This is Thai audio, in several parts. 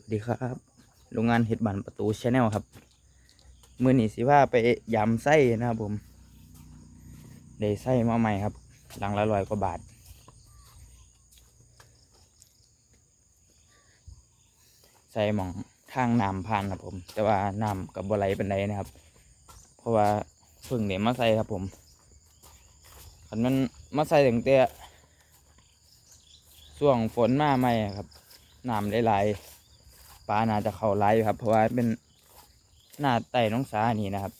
วัสดีครับ โรงงานเห็ดบันประตูชาแนลครับ มือหนีสิว่าไปยำไส้นะครับผมได้ไส้มาใหม่ครับ หลังละร้อยกว่าบาท ใส่หมองทางน้ำผ่านครับผม แต่ว่าน้ำกับบไหลเป็นไรนะครับ เพราะว่าเพิ่งเดี๋ยวมาใส่ครับผมคันมันมาใส่ถึงเตะช่วงฝนมาใหม่ครับน้ำไหลายๆ ปลาน่าจะเข้าไล่ครับ เพราะว่าเป็นหน้าไต่น้องสานี่นะครับ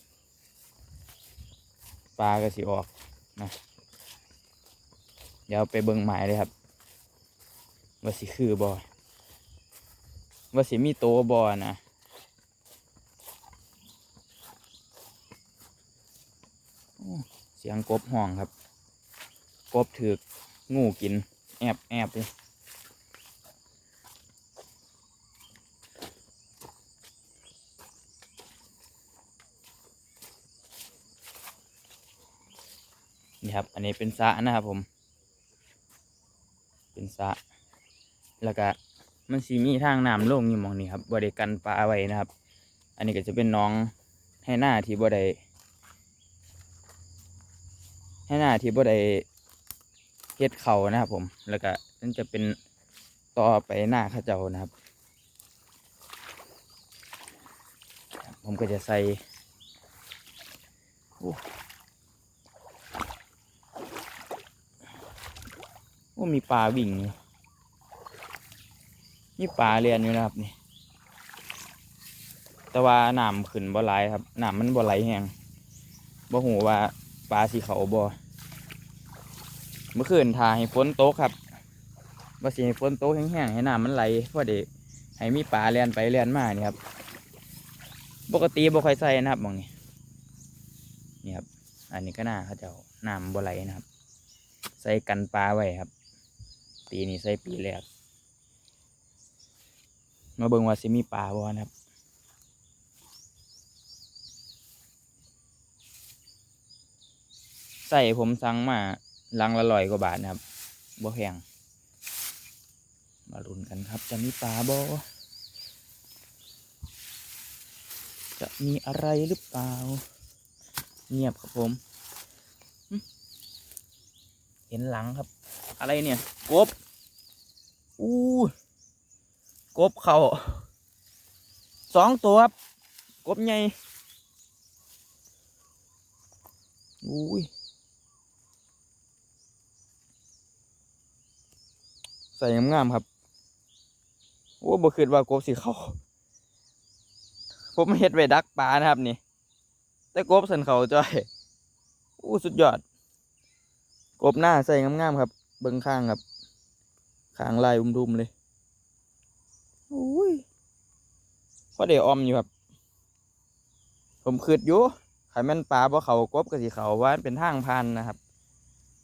ปลาก็สิออกนะเดี๋ยวไปเบิ่งหมายเลยครับว่าสิคือบอว่าสิมีโตบอนะเสียงกบห้องครับ กบถือกงูกิน แอบแอบเลย นี่ครับ อันนี้เป็นสระนะครับผม เป็นสระแล้วก็มันสีมีทางน้ำลงอยู่มองนี้ครับบริกันปลาไว้นะครับ อันนี้ก็จะเป็นน้องให้หน้าที่บ่ได้ให้หน้าที่บ่ได้เฮ็ดเขานะครับผม แล้วก็นั่นจะเป็นต่อไปหน้าข้าเจ้านะครับ ผมก็จะใส่ โอ้มีปลาวิ่งอยู่ปลาเรียนอยู่นะครับนี่แต่ว่าน้ำขึ้นบ่ไหลายครับหน้ำมันบ่ไหลแห้งบ่หูว่าปลาสีเขาบ่เมื่อคืนทาให้ฝนโตกครับว่สิให้ฝนตกแห้งๆให้หน้ำมันไหลพอดีให้มีปลาเรียนไปเรียนมานี่ครับ ปกติบ่ค่อยใส่นะครับมองนี้นี่ครับ อันนี้ก็น่าเขาจ้าน้ำบ่ไหลนะครับ ใส่กันปลาไว้ครับ ปีนี้ใส่ปีแรกมาเบิ่งว่าสิมีปลาบ่นะครับใส่ผมสั่งมาลังละร้อยกว่าบาทนะครับบ่แพงมาลุ้นกันครับ จะมีปลาบ่จะมีอะไรหรือเปล่า เงียบครับผม เห็นหลังครับ อะไรเนี่ย กบ อู้กบเขาสองตัวครับ กบใหญ่อุ้ยใส่งามๆครับ โอ้บ่คิดว่ากบสีเขาผมเฮ็ดไว้ดักปลานะครับนี่ แต่กบสันเขาจ้อย อู้สุดยอด กบหน้าใส่งามๆครับ เบิ้งข้างครับ ข้างลายอุ้มๆเลยอุ้ยพอได้ออมอยู่ครับ ผมคืดอยู่ไข่แม่นปลาบ่เขากบกับสีเขาว่าเป็นทางพันนะครับ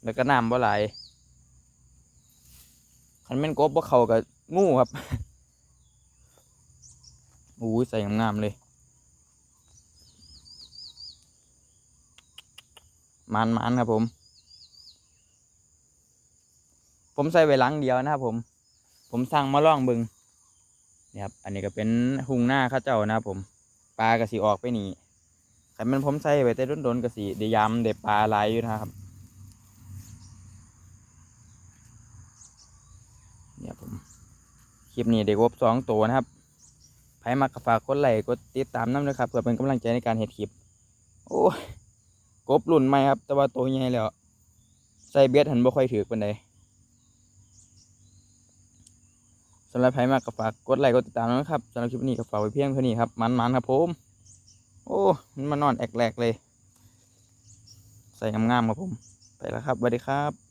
แล้วก็น้ำบ่ไหลขันแม่นกบบ่เขากับงูครับอุ้ยใส่งามๆเลย มันมันๆครับผม ผมใส่ไว้หลังเดียวนะครับผม ผมสั่งมาล่องบึงนี่ครับ อันนี้ก็เป็นหุงหน้าข้าเจ้านะครับผม ปลากระสีออกไปนี่แต่มันผมใส่ไว้แต่โดนกระสีเดียำเดบปลาลายอยู่นะครับเนี่ยผม คลิปนี้เด็กวบสองตัวนะครับใครมากฝากกดไลค์กดติดตามน้ำนะครับเพื่อเป็นกำลังใจในการเห็ดคลิป โอ้ยกบรุ่นใหมครับ แต่ว่าตัวใหญ่แล้ว ใส่เบ็ดหันบ่ค่อยถือปานใด สำหรับใครมากก็ฝากกดไลค์กดติดตามนะครับสำหรับคลิปนี้ก็ฝากไว้เพียงเท่านี้ครับมันๆครับผมโอ้มันมานอนแอกแหลกเลย ใส่งามๆครับผม ไปแล้วครับสวัสดีครับ